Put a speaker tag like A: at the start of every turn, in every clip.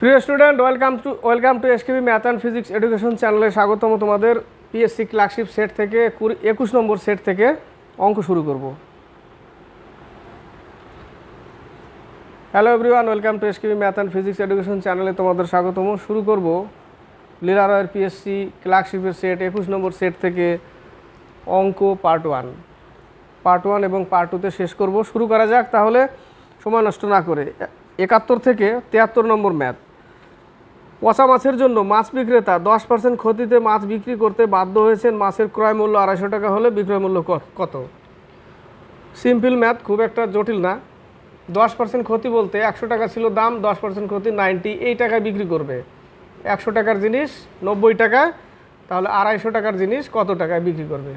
A: প্রিয় student welcome to welcome to SKB math and physics education চ্যানেলে স্বাগতম তোমাদের পিএসসি ক্লাসশিপ সেট থেকে কুড়ি, একুশ নম্বর সেট থেকে অঙ্ক শুরু করব। Hello everyone welcome to SKB math and physics education চ্যানেলে তোমাদের স্বাগতম। শুরু করব লীলারয়ের পিএসসি ক্লার্কশিপের সেট একুশ নম্বর সেট থেকে অঙ্ক পার্ট ওয়ান পার্ট ওয়ান এবং পার্ট টুতে শেষ করব। শুরু করা যাক তাহলে, সময় নষ্ট না করে। একাত্তর থেকে তিয়াত্তর নম্বর ম্যাথ পচা মাছের জন্য মাছ বিক্রেতা দশ পার্সেন্ট ক্ষতিতে মাছ বিক্রি করতে বাধ্য হয়েছেন, মাছের ক্রয় মূল্য আড়াইশো টাকা হলে বিক্রয় মূল্য কত? সিম্পল ম্যাথ, খুব একটা জটিল না। দশ পার্সেন্ট ক্ষতি বলতে একশো টাকা ছিল দাম, দশ পার্সেন্ট ক্ষতি নাইনটি, এই টাকায় বিক্রি করবে। একশো টাকার জিনিস নব্বই টাকায় তাহলে আড়াইশো টাকার জিনিস কত টাকায় বিক্রি করবে?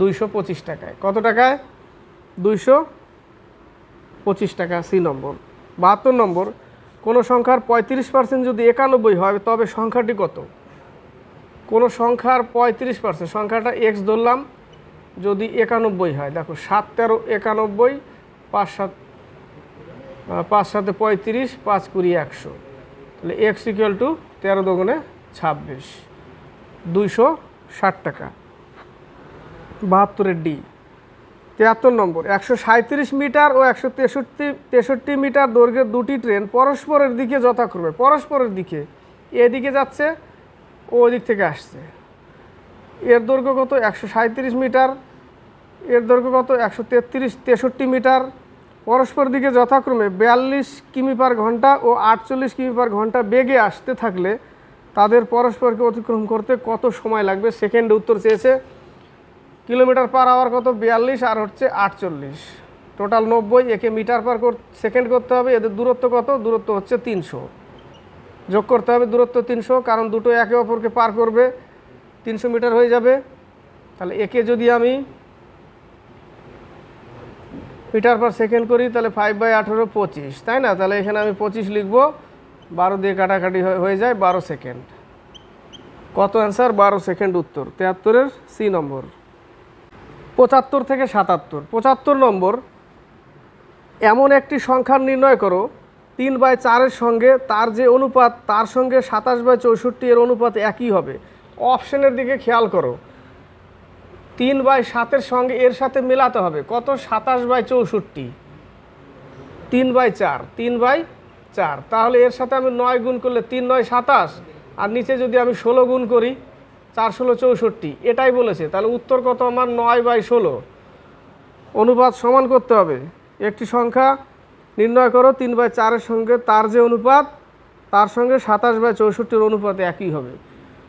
A: দুইশো পঁচিশ টাকায়। কত টাকায়? দুইশো পঁচিশ টাকা সি নম্বর। বাহাত্তর নম্বর, কোনো সংখ্যার পঁয়ত্রিশ পার্সেন্ট যদি একানব্বই হয়, তবে সংখ্যাটি কত? কোনো সংখ্যার পঁয়ত্রিশ পার্সেন্ট সংখ্যাটা এক্স ধরলাম, যদি একানব্বই হয়, দেখো সাত তেরো একানব্বই, পাঁচ সাত পাঁচ সাথে পঁয়ত্রিশ, পাঁচ কুড়ি একশো। তাহলে এক্স ইকুয়াল টু তেরো দোগুণে ছাব্বিশ, দুইশো ষাট টাকা। বাহাত্তরের ডি তিয়াত্তর নম্বর, একশো মিটার ও একশো তেষট্টি তেষট্টি মিটার দৈর্ঘ্যের দুটি ট্রেন পরস্পরের দিকে যথাক্রমে, পরস্পরের দিকে, এদিকে যাচ্ছে ও ওদিক থেকে আসছে। এর দৈর্ঘ্য কত? একশো মিটার। এর দৈর্ঘ্য কত? একশো তেত্রিশ, তেষট্টি মিটার। পরস্পর দিকে যথাক্রমে বিয়াল্লিশ কিমি পার ঘণ্টা ও আটচল্লিশ কিমি পার ঘণ্টা বেগে আসতে থাকলে তাদের পরস্পরকে অতিক্রম করতে কত সময় লাগবে? সেকেন্ডে উত্তর চেয়েছে কিলোমিটার পার আওয়ার কত? বিয়াল্লিশ আর হচ্ছে আটচল্লিশ। টোটাল নব্বই, একে মিটার পার সেকেন্ড করতে হবে। এদের দূরত্ব কত? দূরত্ব হচ্ছে তিনশো। যোগ করতে হবে দূরত্ব তিনশো, কারণ দুটো একে অপরকে পার করবে। তিনশো মিটার হয়ে যাবে। তাহলে একে যদি আমি মিটার পার সেকেন্ড করি, তাহলে ফাইভ বাই আঠেরো পঁচিশ, তাই না? তাহলে এখানে আমি পঁচিশ লিখব। বারো দিয়ে কাটাকাটি হয়ে- যায় বারো সেকেন্ড কত অ্যান্সার বারো সেকেন্ড উত্তর। তেহাত্তরের সি নম্বর পঁচাত্তর থেকে সাতাত্তর। পঁচাত্তর নম্বর, এমন একটি সংখ্যা নির্ণয় করো, তিন বাই চারের সঙ্গে তার যে অনুপাত, তার সঙ্গে সাতাশ বাই চৌষট্টি এর অনুপাত একই হবে। অপশনের দিকে খেয়াল করো। তিন বাই সাতের সঙ্গে এর সাথে মেলাতে হবে। কত? সাতাশ বাই চৌষট্টি। তিন বাই চার। তিন বাই চার। তাহলে এর সাথে আমি নয় গুণ করলে তিন নয় সাতাশ। আর নিচে যদি আমি ষোলো গুণ করি চার ষোলো চৌষট্টি, এটাই বলেছে। তাহলে উত্তর কত আমার? নয় বাই ষোলো। অনুপাত সমান করতে হবে। একটি সংখ্যা নির্ণয় করো, তিন বাই চারের সঙ্গে তার যে অনুপাত, তার সঙ্গে সাতাশ বাই চৌষট্টির অনুপাত একই হবে।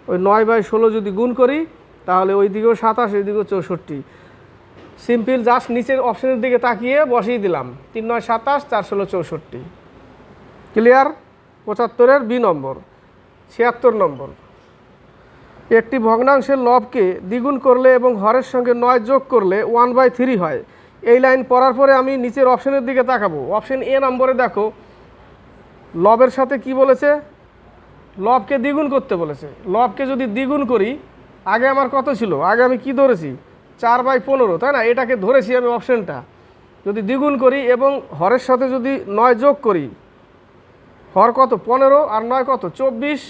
A: ওই নয় বাই ষোলো যদি গুণ করি, তাহলে ওই দিকেও সাতাশ, এই দিকেও চৌষট্টি। সিম্পল, জাস্ট নিচের অপশনের দিকে তাকিয়ে বসিয়ে দিলাম। তিন নয় সাতাশ চার ষোলো চৌষট্টি। ক্লিয়ার? পঁচাত্তরের বি নম্বর, ছিয়াত্তর নম্বর। একটি ভগ্নাংশের লবকে দ্বিগুণ করলে এবং হরের সঙ্গে নয় যোগ করলে ওয়ান বাই থ্রি হয়। এই লাইন পড়ার পরে আমি নিচের অপশনের দিকে তাকাবো। অপশন এ নম্বরে দেখো, লবের সাথে কি বলেছে? লবকে দ্বিগুণ করতে বলেছে। লবকে যদি দ্বিগুণ করি, আগে আমার কত ছিল? আগে আমি কি ধরেছি? চার বাই পনেরো, তাই না? এটাকে ধরেছি আমি অপশনটা। যদি দ্বিগুণ করি এবং হরের সাথে যদি নয় যোগ করি, হর কত? পনেরো, আর নয় কত? চব্বিশ।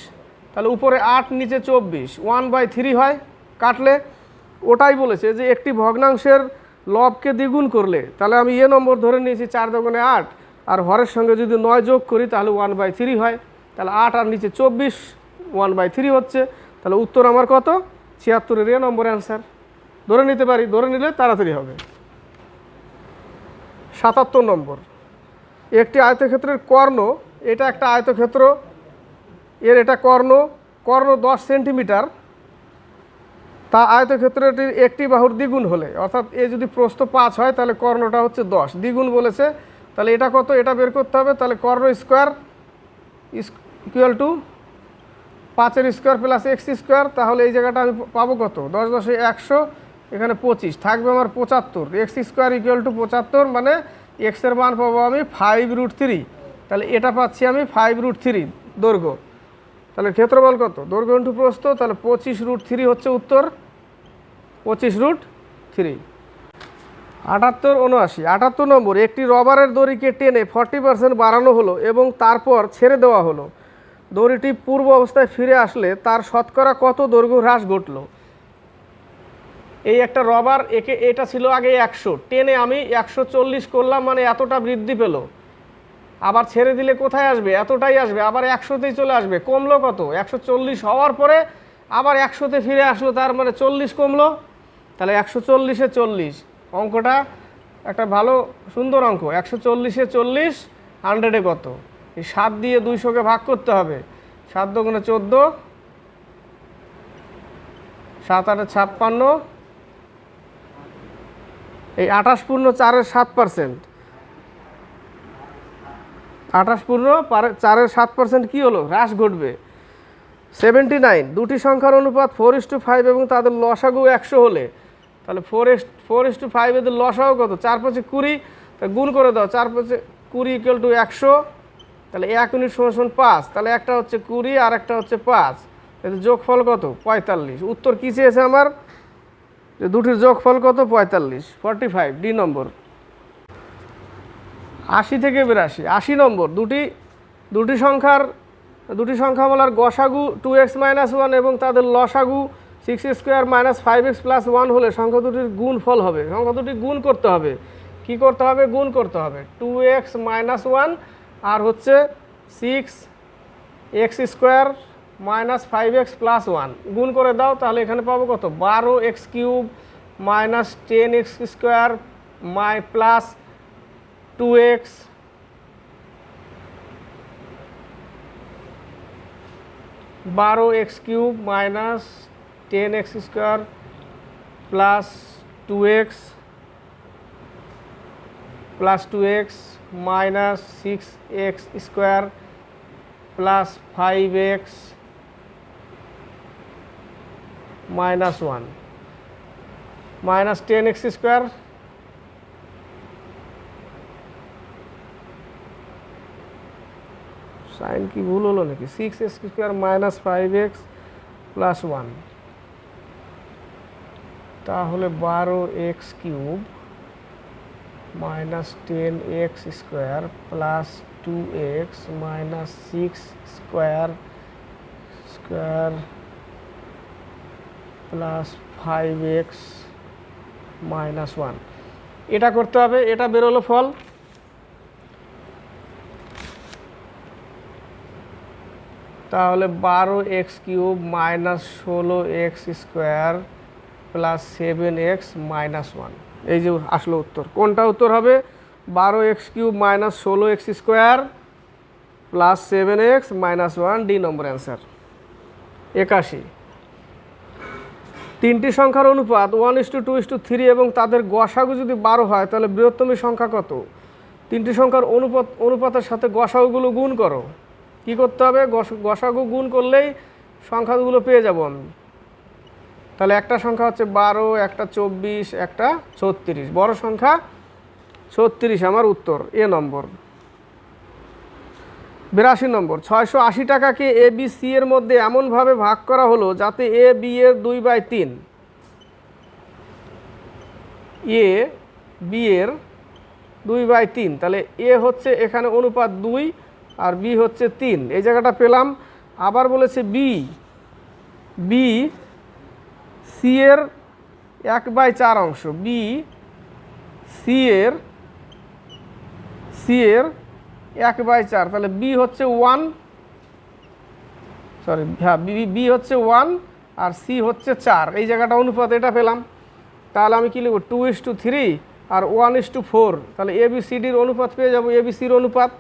A: তাহলে উপরে আট, নিচে চব্বিশ। ওয়ান বাই থ্রি হয়, কাটলে ওটাই বলেছে যে একটি ভগ্নাংশের লবকে দ্বিগুণ করলে, তাহলে আমি এ নম্বর ধরে নিয়েছি চার দোকানে আট, আর হরের সঙ্গে যদি নয় যোগ করি তাহলে ওয়ান বাই থ্রি হয়, তাহলে আট আর নিচে চব্বিশ, ওয়ান বাই থ্রি হচ্ছে, তাহলে উত্তর আমার কত? ছিয়াত্তরের এ নম্বর অ্যান্সার। ধরে নিতে পারি, ধরে নিলে তাড়াতাড়ি হবে। সাতাত্তর নম্বর। একটি আয়তক্ষেত্রের কর্ণ, এটা একটা আয়তক্ষেত্র এর এটা কর্ণ কর্ণ দশ সেন্টিমিটার। তা আয়তক্ষেত্রটির একটি বাহুর দ্বিগুণ হলে, অর্থাৎ এ যদি প্রস্থ পাঁচ হয়, তাহলে কর্ণটা হচ্ছে দশ। দ্বিগুণ বলেছে, তাহলে এটা কত? এটা বের করতে হবে, তাহলে কর্ণ স্কোয়ার ইকুয়াল টু পাঁচের স্কোয়ার প্লাস এক্স স্কোয়ার, তাহলে এই জায়গাটা আমি পাবো কত? দশ দশে একশো, এখানে পঁচিশ। থাকবে আমার পঁচাত্তর। এক্স স্কোয়ার ইকুয়াল টু পঁচাত্তর মানে এক্সের মান পাবো আমি ফাইভ রুট থ্রি তাহলে এটা পাচ্ছি আমি ফাইভ রুট থ্রি দৈর্ঘ্য। তাহলে ক্ষেত্রফল কত? দৈর্ঘ্য ইন্টু প্রস্থ, তাহলে পঁচিশ রুট থ্রি হচ্ছে উত্তর। পঁচিশ রুট থ্রি আটাত্তর উনআশি। আটাত্তর নম্বর, একটি রবারের দড়িকে টেনে ফর্টি পার্সেন্ট বাড়ানো হলো এবং তারপর ছেড়ে দেওয়া হলো। দড়িটি পূর্ব অবস্থায় ফিরে আসলে তার শতকরা কত দৈর্ঘ্য হ্রাস ঘটলো? এই একটা রবার, একে, এটা ছিল আগে একশো। টেনে আমি একশো চল্লিশ করলাম মানে এতটা বৃদ্ধি পেল। আবার ছেড়ে দিলে কোথায় আসবে? এতটাই আসবে, আবার একশোতেই চলে আসবে, কমলো কত? একশো চল্লিশ হওয়ার পরে আবার একশোতে ফিরে আসলো, তার মানে চল্লিশ কমলো। তাহলে একশো চল্লিশে চল্লিশ, অঙ্কটা একটা ভালো সুন্দর অঙ্ক, একশো চল্লিশে চল্লিশ হান্ড্রেডে কত? এই সাত দিয়ে দুইশোকে ভাগ করতে হবে, সাত দোকানে চোদ্দ, সাত আটে ছাপ্পান্ন, এই আঠাশ পূর্ণ চারের সাত পার্সেন্ট আঠাশ পূর্ণ পারে- চারের সাত পার্সেন্ট কী হলো? হ্রাস ঘটবে। সেভেন্টি নাইন, দুটি সংখ্যার অনুপাত ফোর ইস টু ফাইভ এবং তাদের লসাগু একশো হলে। তাহলে four is four is to five এদের লসাগু কত? চার পাঁচে কুড়ি, তা গুণ করে দাও, চার পাঁচে কুড়ি ইকুয়াল টু একশো। তাহলে এক ইউনিট সমান পাঁচ, তাহলে একটা হচ্ছে কুড়ি আর একটা হচ্ছে পাঁচ। এদের যোগফল কত? পঁয়তাল্লিশ। উত্তর কী চেয়েছে আমার? যে দুটির যোগফল কত? পঁয়তাল্লিশ। ফর্টি ফাইভ ডি নম্বর আশি থেকে বিরাশি, আশি নম্বর, দুটি দুটি সংখ্যার, দুটি সংখ্যা বলার গসাগু টু এক্স মাইনাস ওয়ান এবং তাদের লসাগু six square minus five x plus one হলে সংখ্যা দুটির গুণ ফল হবে। সংখ্যা দুটি গুণ করতে হবে। কি করতে হবে? গুণ করতে হবে। টু এক্স মাইনাস ওয়ান আর হচ্ছে six x square minus five x plus one গুণ করে দাও, তাহলে এখানে পাবো কত? বারো x cube minus ten x square মাই প্লাস টু এক্স বারো x cube minus ten x square plus two x plus two x minus six x square plus five x minus one minus ten x square sign কি ভুল হলো নাকি? Six x square minus five x plus one তাহলে বারো x cube minus ten x square plus two x minus six square square plus five x minus one এটা করতে হবে, এটা বেরোলো ফল। তাহলে বারো এক্স কিউব মাইনাস ষোলো x square plus seven x minus one. এই যে আসলো উত্তর। কোনটা উত্তর হবে? বারো এক্স কিউব মাইনাস ষোলো x square plus seven x minus one D নম্বর অ্যান্সার। একাশি। তিনটি সংখ্যার অনুপাত one is to two is to three এবং তাদের গসাগু যদি বারো হয়, তাহলে বৃহত্তমী সংখ্যা কত? তিনটি সংখ্যার অনুপাত অনুপাতের সাথে গসাগুগুলো গুণ করো। কি করতে হবে? গস- গসাগু গুণ করলেই সংখ্যাগুলো পেয়ে যাব আমি। তাহলে একটা সংখ্যা হচ্ছে বারো, একটা চব্বিশ, একটা ছত্রিশ। বড় সংখ্যা ছত্রিশ আমার উত্তর, এ নম্বর। বিরাশি নম্বর, ছয়শো আশি টাকাকে এ, বি, সি এর মধ্যে এমনভাবে ভাগ করা হলো যাতে এ, বি এর দুই বাই তিন। এ, বি এর দুই বাই তিন। তাহলে এ হচ্ছে এখানে অনুপাত দুই আর বি হচ্ছে তিন। এই জায়গাটা পেলাম। আবার বলেছে বি। বি সি এর এক বাই চার অংশ। বি সি এর সি এর এক বাই চার। তাহলে বি হচ্ছে ওয়ান। সরি হ্যাঁ বি বি হচ্ছে ওয়ান আর সি হচ্ছে চার। এই জায়গাটা অনুপাত, এটা পেলাম। তাহলে আমি কী লিখব? টু ইস টু থ্রি আর ওয়ান ইস টু ফোর। তাহলে এ বি সি ডির অনুপাত পেয়ে যাব। এ বি সির অনুপাত।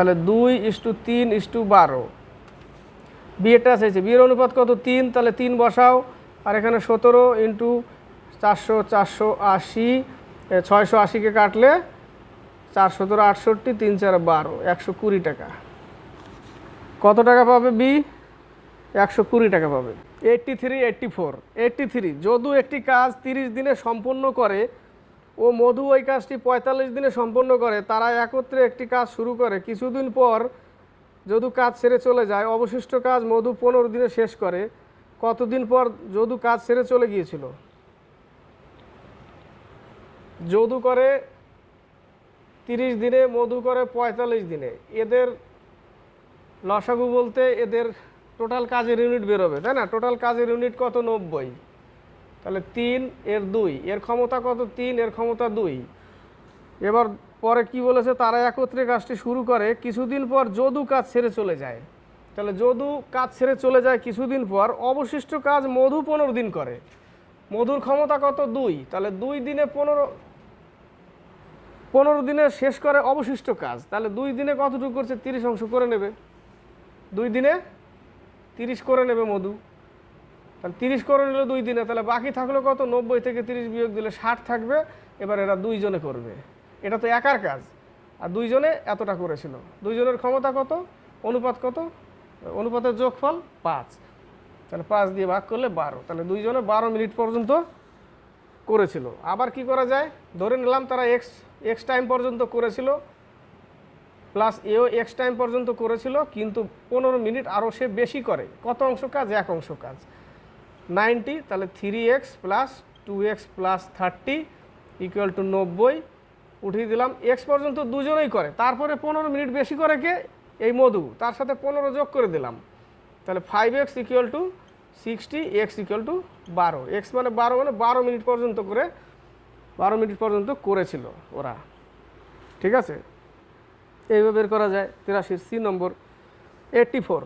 A: তাহলে দুই ইস্টু তিন ইস টু বারো। বিয়েটা চাইছে বিয়ের অনুপাত কত? তিন, তাহলে তিন বসাও। আর এখানে সতেরো ইন্টু চারশো চারশো আশি ছয়শো আশিকে কাটলে চার সতেরো আটষট্টি, তিন চার বারো, একশো কুড়ি টাকা। কত টাকা পাবে বি? একশো কুড়ি টাকা পাবে। Eighty three eighty four eighty three Jadu একটি কাজ তিরিশ দিনে সম্পন্ন করে ও মধু ওই কাজটি পঁয়তাল্লিশ দিনে সম্পন্ন করে। তারা একত্রে একটি কাজ শুরু করে। কিছুদিন পর যদু কাজ ছেড়ে চলে যায়। অবশিষ্ট কাজ মধু পনেরো দিনে শেষ করে। কতদিন পর যদু কাজ ছেড়ে চলে গিয়েছিল? যদু করে তিরিশ দিনে, মধু করে পঁয়তাল্লিশ দিনে। এদের লসাগু বলতে এদের টোটাল কাজের ইউনিট বেরোবে, তাই না? টোটাল কাজের ইউনিট কত? নব্বই। তাহলে তিন এর দুই। এর ক্ষমতা কত? তিন, এর ক্ষমতা দুই। এবার পরে কি বলেছে? তারা একত্রে কাজটি শুরু করে, কিছুদিন পর যদু কাজ ছেড়ে চলে যায়। তাহলে যদু কাজ ছেড়ে চলে যায় কিছুদিন পর, অবশিষ্ট কাজ মধু পনেরো দিন করে। মধুর ক্ষমতা কত? দুই। তাহলে দুই দিনে পনেরো পনেরো দিনে শেষ করে অবশিষ্ট কাজ। তাহলে দুই দিনে কতটুকু করছে? তিরিশ অংশ করে নেবে। দুই দিনে তিরিশ করে নেবে মধু। তাহলে তিরিশ করে নিল দুই দিনে, তাহলে বাকি থাকল কত? নব্বই থেকে তিরিশ বিয়োগ দিলে ষাট থাকবে, এবার এরা দুইজনে করবে। এটা তো একার কাজ। আর দুইজনে এতটা করেছিল। দুইজনের ক্ষমতা কত? অনুপাত কত? অনুপাতের যোগফল পাঁচ। তাহলে পাঁচ দিয়ে ভাগ করলে বারো। তাহলে দুইজনে বারো মিনিট পর্যন্ত করেছিল। আবার কি করা যায়? ধরে নিলাম তারা এক্স এক্স টাইম পর্যন্ত করেছিল প্লাস এও এক্স টাইম পর্যন্ত করেছিল, কিন্তু পনেরো মিনিট আরও সে বেশি করে। কত অংশ কাজ? এক অংশ কাজ। নাইনটি, তাহলে three x plus two x plus thirty equal to নব্বই, উঠিয়ে দিলাম। এক্স পর্যন্ত দুজনেই করে। তারপরে পনেরো মিনিট বেশি করে কে? এই মধু। তার সাথে পনেরো যোগ করে দিলাম। তাহলে five x equal to sixty x equal to বারো। এক্স মানে বারো মানে বারো মিনিট পর্যন্ত করে, বারো মিনিট পর্যন্ত করেছিল ওরা। ঠিক আছে? এইভাবে বের করা যায়। তিরাশির সি নম্বর এইট্টি ফোর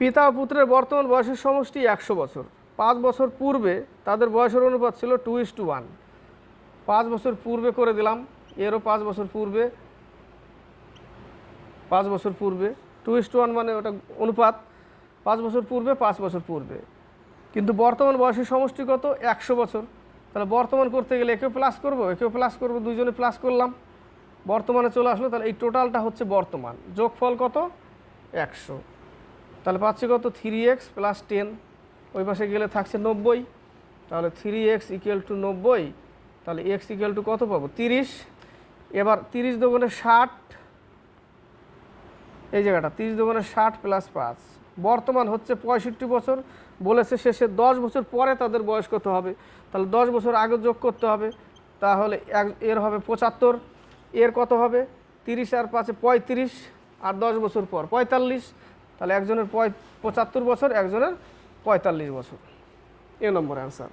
A: পিতা ও পুত্রের বর্তমান বয়সের সমষ্টি একশো বছর। পাঁচ বছর পূর্বে তাদের বয়সের অনুপাত ছিল টু ইস টু ওয়ান পাঁচ বছর পূর্বে করে দিলাম, এরও পাঁচ বছর পূর্বে। পাঁচ বছর পূর্বে টু ইস টু ওয়ান মানে ওটা অনুপাত। পাঁচ বছর পূর্বে, পাঁচ বছর পূর্বে। কিন্তু বর্তমান বয়সের সমষ্টি কত? একশো বছর। তাহলে বর্তমান করতে গেলে একেও প্লাস করব, একেও প্লাস করব, দুইজনে প্লাস করলাম। বর্তমানে চলে আসলো, তাহলে এই টোটালটা হচ্ছে বর্তমান। যোগফল কত? একশো। তাহলে পাচ্ছি কত? থ্রি এক্স প্লাস টেন ওই পাশে গেলে থাকছে নব্বই। তাহলে থ্রি এক্স ইকুয়াল টু নব্বই। তাহলে এক্স ইকুয়াল টু কত পাবো? তিরিশ। এবার তিরিশ দোকানে ষাট। এই জায়গাটা, তিরিশ দোকানে ষাট প্লাস পাঁচ। বর্তমান হচ্ছে পঁয়ষট্টি বছর। বলেছে শেষে দশ বছর পরে তাদের বয়স কত হবে? তাহলে দশ বছর আগে যোগ করতে হবে। তাহলে এক- এর হবে পঁচাত্তর। এর কত হবে? তিরিশ আর পাঁচে পঁয়ত্রিশ। আর দশ বছর পর পঁয়তাল্লিশ। তাহলে একজনের পঁচাত্তর বছর, একজনের পঁয়তাল্লিশ বছর। এ নম্বর অ্যান্সার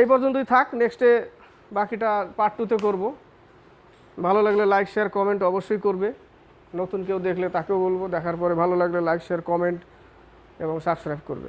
A: এই পর্যন্তই থাক নেক্সটে বাকিটা পার্ট টুতে করব। ভালো লাগলে লাইক শেয়ার কমেন্ট অবশ্যই করবে। নতুন কেউ দেখলে তাকেও বলব। দেখার পরে ভালো লাগলে লাইক শেয়ার কমেন্ট এবং সাবস্ক্রাইব করবে।